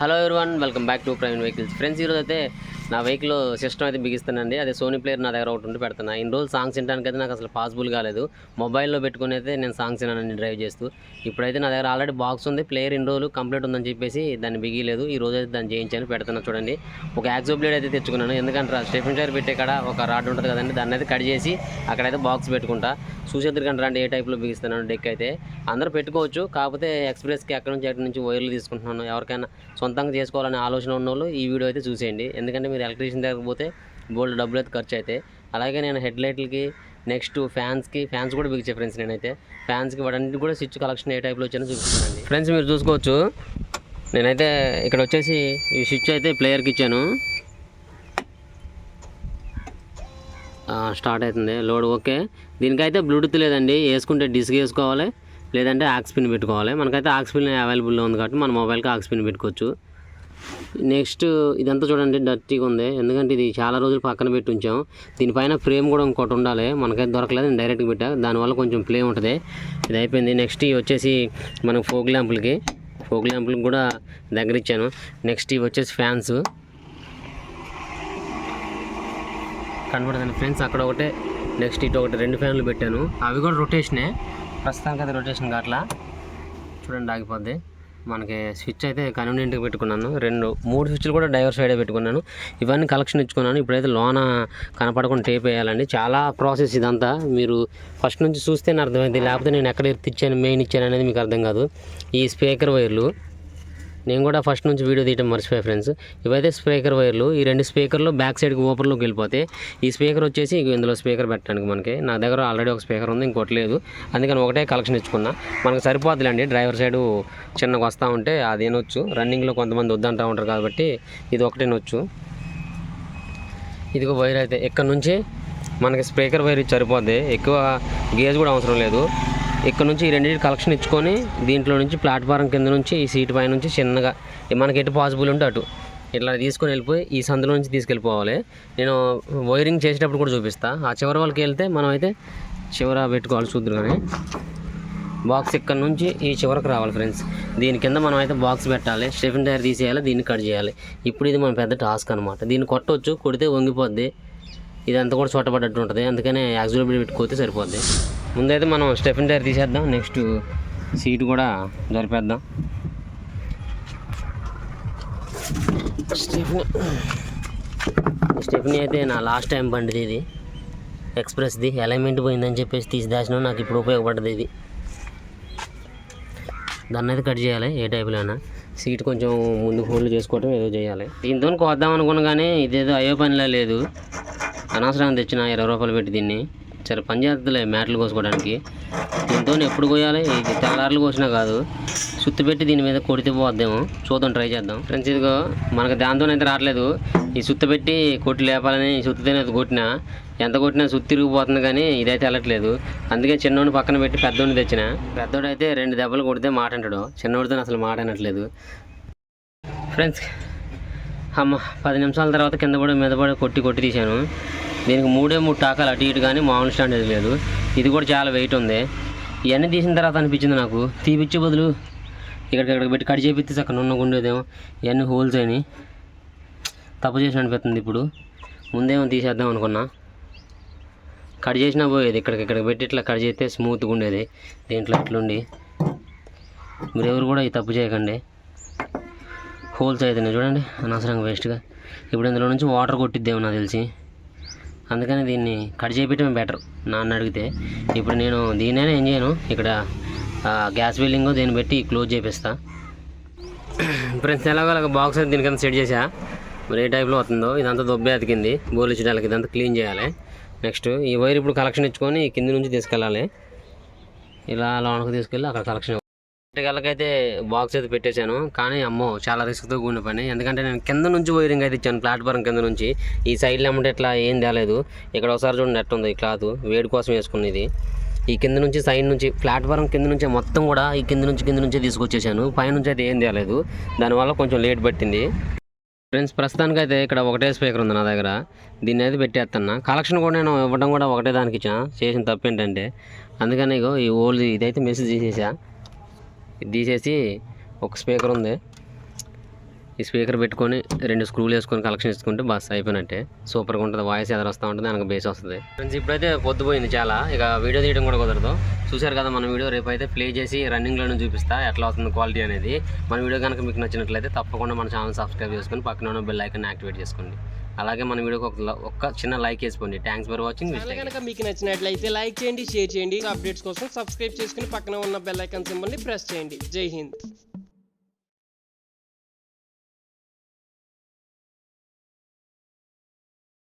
Hello everyone welcome back to prime vehicles friends ఈరోజు అయితే నా వెహికల్ సిస్టమ్ అయితే బిగిస్తానండి అదే సోనీ ప్లేయర్ నా దగ్గర ఒకటి ఉండి పెడుతున్నా. ఇన్ని రోజులు సాంగ్స్ వినడానికి అయితే నాకు అసలు పాసిబుల్ కాలేదు. మొబైల్లో పెట్టుకుని అయితే నేను సాంగ్స్ వినానండి డ్రైవ్ చేస్తూ. ఇప్పుడైతే నా దగ్గర ఆల్రెడీ బాక్స్ ఉంది. ప్లేయర్ ఇన్ని రోజులు కంప్లీట్ ఉందని చెప్పేసి దాన్ని బిగిలేదు ఈ రోజు అయితే దాన్ని చేయించాను పెడుతున్నా చూడండి. ఒక యాక్సో బ్లేడ్ అయితే తెచ్చుకున్నాను. ఎందుకంటే స్టెఫిన్ టైర్ పెట్టే కాడ ఒక రాడ్ ఉంటుంది కదండి దాన్ని అయితే కట్ చేసి అక్కడైతే బాక్స్ పెట్టుకుంటా. చూసేద్దరు కంటే రండి ఏ టైప్లో బిగిస్తున్నాను డెక్ అయితే. అందరూ పెట్టుకోవచ్చు. కాకపోతే ఎక్స్ప్రెస్కి ఎక్కడి నుంచి ఎక్కడి నుంచి వైర్లు తీసుకుంటున్నాను ఎవరికైనా సొంతంగా చేసుకోవాలనే ఆలోచన ఉన్న వాళ్ళు ఈ వీడియో అయితే చూసేయండి. ఎందుకంటే మీరు ఎలక్ట్రీషియన్ దగ్గర పోతే బోల్డ్ డబ్బులు అయితే ఖర్చు అవుతాయి. అలాగే నేను హెడ్ లైట్లకి నెక్స్ట్ ఫ్యాన్స్కి ఫ్యాన్స్ కూడా బిగించే ఫ్రెండ్స్ నేనైతే. ఫ్యాన్స్కి వాటన్నిటి కూడా స్విచ్ కలెక్షన్ ఏ టైప్లో వచ్చానో చూపిస్తానండి. ఫ్రెండ్స్ మీరు చూసుకోవచ్చు. నేనైతే ఇక్కడ వచ్చేసి ఈ స్విచ్ అయితే ప్లేయర్కి ఇచ్చాను. స్టార్ట్ అవుతుంది. Load okay. దీనికైతే బ్లూటూత్ లేదండి. వేసుకుంటే డిస్క్ వేసుకోవాలి. లేదంటే ఆక్స్ పిన్ పెట్టుకోవాలి. మనకైతే ఆక్స్ పిన్ అవైలబుల్లో ఉంది కాబట్టి మన మొబైల్కి ఆక్స్ పిన్ పెట్టుకోవచ్చు. నెక్స్ట్ ఇదంతా చూడండి డర్టీగా ఉంది. ఎందుకంటే ఇది చాలా రోజులు పక్కన పెట్టి ఉంచాం. దీనిపైన ఫ్రేమ్ కూడా ఇంకోటి ఉండాలి. మనకైతే దొరకలేదు నేను డైరెక్ట్గా పెట్టా. దానివల్ల కొంచెం ప్లే ఉంటుంది. ఇది అయిపోయింది. నెక్స్ట్ ఇవి వచ్చేసి మనం ఫోక్ ల్యాంపులకి ఫోక్ ల్యాంపులకి కూడా దగ్గర ఇచ్చాను. నెక్స్ట్ ఇవి వచ్చేసి ఫ్యాన్స్ కనబడుతుంది ఫ్రెండ్స్ అక్కడ ఒకటే నెక్స్ట్ ఇటు ఒకటి రెండు ఫ్యాన్లు పెట్టాను. అవి కూడా రొటేషనే ప్రస్తుతానికి అది రొటేషన్ కాట్లా చూడండి ఆగిపోద్ది. మనకి స్విచ్ అయితే కన్వీనియంట్గా పెట్టుకున్నాను. రెండు మూడు స్విచ్లు కూడా డైవర్ సైడే పెట్టుకున్నాను. ఇవన్నీ కలెక్షన్ ఇచ్చుకున్నాను. ఇప్పుడైతే లోన కనపడకుండా టేప్ వేయాలండి. చాలా ప్రాసెస్ ఇదంతా. మీరు ఫస్ట్ నుంచి చూస్తేనే అర్థమైంది. లేకపోతే నేను ఎక్కడ ఎత్తిచ్చాను మెయిన్ ఇచ్చాను అనేది మీకు అర్థం కాదు. ఈ స్పీకర్ వైర్లు నేను కూడా ఫస్ట్ నుంచి వీడియో తీయటం మర్చిపోయా ఫ్రెండ్స్ ఇవైతే స్పీకర్ వైర్లు ఈ రెండు స్పీకర్లు బ్యాక్ సైడ్కి ఓపెన్లోకి వెళ్ళిపోతే ఈ స్పీకర్ వచ్చేసి ఇందులో స్పీకర్ పెట్టడానికి మనకి. నా దగ్గర ఆల్రెడీ ఒక స్పీకర్ ఉంది ఇంకోటి లేదు. అందుకని ఒకటే కలెక్షన్ ఇచ్చుకున్నా. మనకు సరిపోద్దులేండి డ్రైవర్ సైడ్ చిన్నగా వస్తూ ఉంటే అది వినొచ్చు రన్నింగ్లో కొంతమంది వద్దంటూ ఉంటారు కాబట్టి ఇది ఒకటే నొచ్చు ఇదిగో వైర్ అయితే. ఇక్కడ నుంచి? మనకి స్పీకర్ వైర్ సరిపోద్ది. ఎక్కువ గేజ్ కూడా అవసరం లేదు. ఇక్కడ నుంచి ఈ రెండింటి కలెక్షన్ ఇచ్చుకొని దీంట్లో నుంచి ప్లాట్ఫారం కింద నుంచి ఈ సీట్ పై నుంచి చిన్నగా మనకి ఎటు పాసిబుల్ ఉంటే అటు. ఇట్లా తీసుకొని వెళ్ళిపోయి ఈ సందులో నుంచి తీసుకెళ్ళిపోవాలి. నేను వైరింగ్ చేసేటప్పుడు కూడా చూపిస్తా. ఆ చివరి వాళ్ళకి వెళ్తే మనం అయితే చివర పెట్టుకోవాలి చూద్దరు కానీ బాక్స్ ఇక్కడ నుంచి ఈ చివరకు రావాలి ఫ్రెండ్స్ దీని కింద మనం అయితే బాక్స్ పెట్టాలి. స్టెఫిన్ టైర్ తీసేయాలి దీన్ని కట్ చేయాలి. ఇప్పుడు ఇది మన పెద్ద టాస్క్ అనమాట దీన్ని కొట్టవచ్చు కొడితే వంగిపోద్ది. ఇదంతా కూడా చోటపడ్డట్టు ఉంటుంది. అందుకనే యాక్సిల్ పెట్టుకోతే సరిపోద్ది. ముందైతే మనం స్టెఫిన్ టైర్ తీసేద్దాం. నెక్స్ట్ సీట్ కూడా జరిపేద్దాం. స్టెఫిన్ స్టెఫిన్ అయితే నా లాస్ట్ టైం బండిది ఇది. ఎక్స్ప్రెస్ది. అలైన్మెంట్ పోయిందని చెప్పేసి తీసి నాకు ఇప్పుడు ఉపయోగపడ్డది ఇది. దాన్ని అయితే కట్ చేయాలి. ఏ టైపులో అయినా. సీట్ కొంచెం ముందు హోల్డ్ చేసుకోవటం ఏదో చేయాలి. దీంతో కోద్దాం అనుకున్నా కానీ ఇదేదో అయ్యో పనిలా లేదు. అనవసరంగా తెచ్చిన ఇరవై రూపాయలు పెట్టి దీన్ని సరే పని మ్యాట్లు కోసుకోవడానికి. దీంతో ఎప్పుడు కోయాలి? ఇది తెల్లారులు కోసినా కాదు. సుత్తి పెట్టి దీని మీద కొడితే పోద్దేమో. చూద్దాం ట్రై చేద్దాం. ఫ్రెండ్స్ ఇదిగో మనకు దాంతోనైతే రావట్లేదు. ఈ సుత్తి పెట్టి కొట్టి లేపాలని ఈ సుత్తితోనే కొట్టినా ఎంత కొట్టినా సుత్తి తిరిగిపోతుంది కానీ ఇదైతే వెళ్ళట్లేదు. అందుకే చిన్నోడిని పక్కన పెట్టి పెద్దోడిని తెచ్చిన. పెద్దోడైతే రెండు దెబ్బలు కొడితే మాట అంటాడు. చిన్నోడితో అసలు మాట అనట్లేదు. ఫ్రెండ్స్ అమ్మ పది నిమిషాల తర్వాత కింద పడి మీద పడి కొట్టి కొట్టి తీశాను. దీనికి మూడే మూడు టాకాలు అటు ఇటు కానీ మామూలు స్టాండ్ ఏది లేదు. ఇది కూడా చాలా వెయిట్ ఉంది. ఇవన్నీ తీసిన తర్వాత అనిపించింది నాకు. తీపిచ్చే బదులు ఇక్కడికి ఇక్కడికి పెట్టి కట్ చేపిస్తే అక్కడ ఉన్న ఉండేదేమో. ఇవన్నీ హోల్స్ అయినాయి. తప్పు చేసిన అనిపిస్తుంది ఇప్పుడు. ముందేమో తీసేద్దాం అనుకున్నా. కట్ చేసినా పోయేది. ఇక్కడికి ఇక్కడికి పెట్టి ఇట్లా కట్ చేస్తే స్మూత్గా ఉండేది. దీంట్లో ఇట్లుండి. మీరు ఎవరు కూడా ఈ తప్పు చేయకండి. హోల్స్ అవుతున్నాయి చూడండి. అనవసరంగా వేస్ట్గా ఇప్పుడు ఇందులో నుంచి వాటర్ కొట్టిద్దేమో నాకు తెలిసి. అందుకని దీన్ని కట్ చేయటమే బెటర్ నాన్న అడిగితే ఇప్పుడు నేను దీనైనా ఏం చేయను? ఇక్కడ గ్యాస్ బిల్డింగ్ దీన్ని పెట్టి క్లోజ్ చేపిస్తా. ఫ్రెండ్స్ ఎలాగో బాక్స్ అయితే దీనికన్నా సెట్ చేసా మరి ఏ టైప్లో అవుతుందో ఇదంతా దొబ్బే అతికింది. బోర్లు ఇచ్చడానికి ఇదంతా క్లీన్ చేయాలి. నెక్స్ట్ ఈ వైర్ ఇప్పుడు కలెక్షన్ ఇచ్చుకొని కింది నుంచి తీసుకెళ్ళాలి. ఇలా లోనకు తీసుకెళ్ళి అక్కడ కలెక్షన్ గల్లకైతే బాక్స్ అయితే పెట్టేశాను. కానీ అమ్మో చాలా రిస్క్తో కూడిన పని. ఎందుకంటే నేను కింద నుంచి వైరింగ్ అయితే ఇచ్చాను ప్లాట్ఫారం కింద నుంచి. ఈ సైడ్లో ఏమంటే ఇట్లా ఏం తేలేదు. ఇక్కడ ఒకసారి చూడండి నెట్ ఉంది ఈ క్లాత్. వేడి కోసం వేసుకునేది. ఈ కింద నుంచి సైడ్ నుంచి ప్లాట్ఫారం కింద నుంచి మొత్తం కూడా ఈ కింద నుంచి కింద నుంచే తీసుకొచ్చేసాను. పైనుంచి అయితే ఏం తేలేదు. దానివల్ల కొంచెం లేట్ పట్టింది. ఫ్రెండ్స్ ప్రస్తుతానికి అయితే ఇక్కడ ఒకటే స్పీకర్ ఉంది నా దగ్గర. దీన్ని అయితే పెట్టేస్తున్నా కలెక్షన్ కూడా నేను ఇవ్వడం కూడా ఒకటే దానికి ఇచ్చిన. చేసిన తప్పు ఏంటంటే అందుకని ఇగో ఈ ఓల్డ్ ఇదైతే మెసేజ్ చేసేసా. తీసేసి ఒక స్పీకర్ ఉంది ఈ స్పీకర్ పెట్టుకొని రెండు స్క్రూలు వేసుకొని కలెక్షన్ ఇచ్చుకుంటే బస్ అయిపోయినట్టే. సూపర్గా ఉంటుంది వాయిస్ ఎదురొస్తూ ఉంటుంది వెనక బేస్ వస్తుంది. ఫ్రెండ్స్ ఇప్పుడైతే పొద్దుపోయింది చాలా. ఇక వీడియో తీయడం కూడా కుదరదు. చూశారు కదా మన వీడియో రేపు అయితే ప్లే చేసి రన్నింగ్లోనే చూపిస్తా ఎట్లా అవుతుంది క్వాలిటీ అనేది. మన వీడియో కనుక మీకు నచ్చినట్లయితే తప్పకుండా మన ఛానల్ సబ్స్క్రైబ్ చేసుకొని పక్కన ఉన్న బెల్ ఐకాన్ యాక్టివేట్ చేసుకోండి. అలాగే మన వీడియోకి ఒక ఒక్క చిన్న లైక్ వేసుకోండి. థ్యాంక్స్ ఫర్ వాచింగ్ కనుక మీకు నచ్చినట్లయితే లైక్ చేయండి షేర్ చేయండి. అప్డేట్స్ కోసం సబ్స్క్రైబ్ చేసుకుని పక్కన ఉన్న బెల్ ఐకాన్ సింబల్ని ప్రెస్ చేయండి. జై హింద్.